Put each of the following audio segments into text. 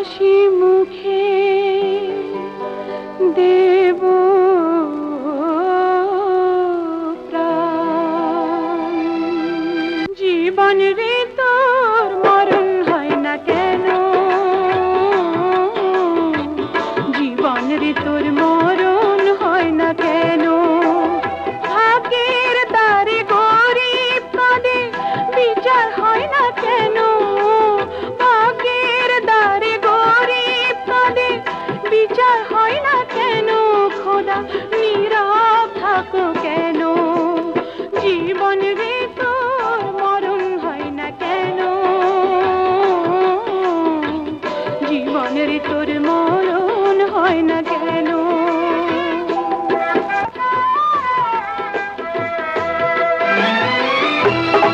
হাসি মুখে দেব জীবন রে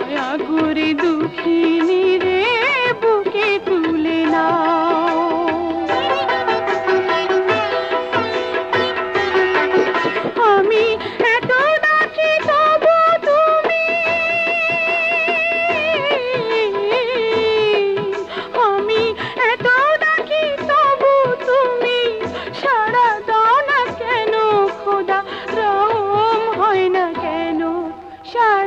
দয়া করে দুঃখিনী রে, বুকে তুলে আমি এত নাচি আমি এত নাকি তবু তুমি। সারা দাও না কেন, খোদা রম হয় না কেন, সারা